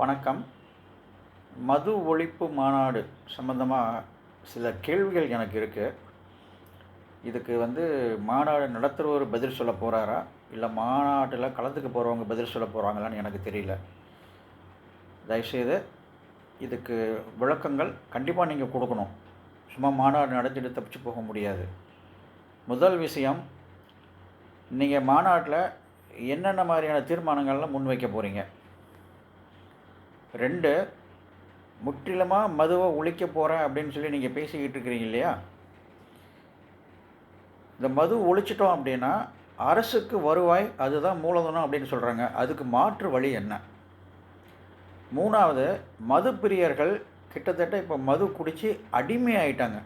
வணக்கம். மது ஒழிப்பு மாநாடு சம்பந்தமாக சில கேள்விகள் எனக்கு இருக்குது இதுக்கு வந்து மாநாடு நடத்துகிறவர் பதில் சொல்ல போகிறாரா இல்லை மாநாட்டில் கலந்துக்க போகிறவங்க பதில் சொல்ல போகிறாங்களான்னு எனக்கு தெரியல. தயவுசெய்து இதுக்கு விளக்கங்கள் கண்டிப்பாக நீங்கள் கொடுக்கணும். சும்மா மாநாடு நடத்திட்டு தப்பிச்சு போக முடியாது. முதல் விஷயம் நீங்கள் மாநாட்டில் என்னென்ன மாதிரியான தீர்மானங்கள்லாம் முன்வைக்க போகிறீங்க ரெண்டு முற்றிலுமாக மதுவை ஒழிக்க போகிறேன் அப்படின்னு சொல்லி நீங்கள் பேசிக்கிட்டு இருக்கிறீங்க இல்லையா? இந்த மது ஒழிச்சிட்டோம் அப்படின்னா அரசுக்கு வருவாய் அதுதான் மூலதனம் அப்படின்னு சொல்கிறாங்க அதுக்கு மாற்று வழி என்ன? மூணாவது மது பிரியர்கள் கிட்டத்தட்ட இப்போ மது குடித்து அடிமை ஆயிட்டாங்க.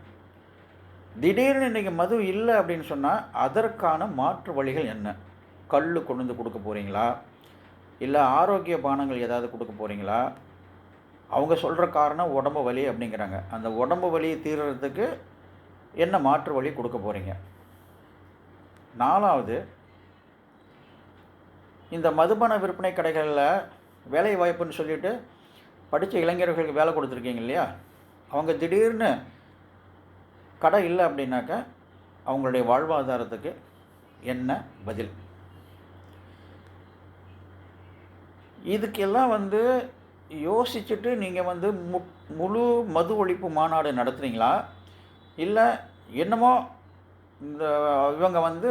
திடீர்னு இன்றைக்கி மது இல்லை அப்படின்னு சொன்னால் அதற்கான மாற்று வழிகள் என்ன? கல் கொண்டு வந்து கொடுக்க போகிறீங்களா இல்லை ஆரோக்கிய பானங்கள் ஏதாவது கொடுக்க போகிறீங்களா அவங்க சொல்கிற காரணம் உடம்பு வலி அப்படிங்கிறாங்க. அந்த உடம்பு வலியை தீர்றதுக்கு என்ன மாற்று வழி கொடுக்க போகிறீங்க நாலாவது இந்த மதுபான விற்பனை கடைகளில் வேலை வாய்ப்புன்னு சொல்லிட்டு படித்த இளைஞர்களுக்கு வேலை கொடுத்துருக்கீங்க இல்லையா? அவங்க திடீர்னு கடை இல்லை அப்படின்னாக்க அவங்களுடைய வாழ்வாதாரத்துக்கு என்ன பதில்? இதுக்கெல்லாம் வந்து யோசிச்சுட்டு நீங்கள் வந்து மு முழு மது ஒழிப்பு மாநாடு நடத்துகிறீங்களா இல்லை என்னமோ இந்த இவங்க வந்து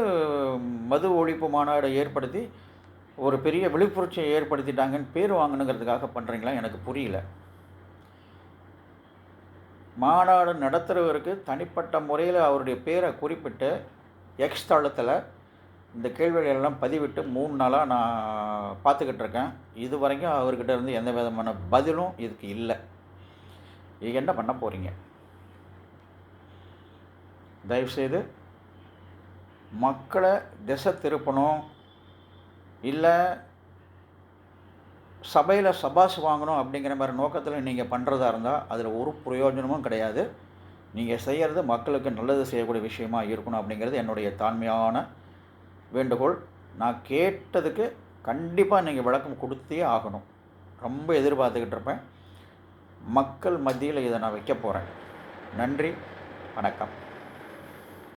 மது ஒழிப்பு மாநாடு ஏற்படுத்தி ஒரு பெரிய விழிப்புணர்ச்சியை ஏற்படுத்திட்டாங்கன்னு பேர் வாங்கணுங்கிறதுக்காக பண்ணுறீங்களா எனக்கு புரியல. மாநாடு நடத்துகிறவருக்கு தனிப்பட்ட முறையில் அவருடைய பேரை குறிப்பிட்டு எக்ஸ் தளத்தில் இந்த கேள்விகள் எல்லாம் பதிவிட்டு மூணு நாளாக நான் பார்த்துக்கிட்டு இருக்கேன் இது வரைக்கும் அவர்கிட்ட இருந்து எந்த விதமான பதிலும் இதுக்கு இல்லை. இது என்ன பண்ண போகிறீங்க தயவுசெய்து மக்களை திசை திருப்பணும். இல்லை சபையில் சபாஸ் வாங்கணும் அப்படிங்கிற மாதிரி நோக்கத்தில் நீங்கள் பண்ணுறதா இருந்தால் அதில் ஒரு பிரயோஜனமும் கிடையாது. நீங்கள் செய்கிறது மக்களுக்கு நல்லது செய்யக்கூடிய விஷயமா இருக்கணும் அப்படிங்கிறது என்னுடைய தாழ்மையான வேண்டுகோள். நான் கேட்டதுக்கு கண்டிப்பாக நீங்கள் விளக்கம் கொடுத்தே ஆகணும். ரொம்ப எதிர்பார்த்துக்கிட்டு இருப்பேன். மக்கள் மத்தியில் இதை நான் வைக்க போகிறேன் நன்றி. வணக்கம்.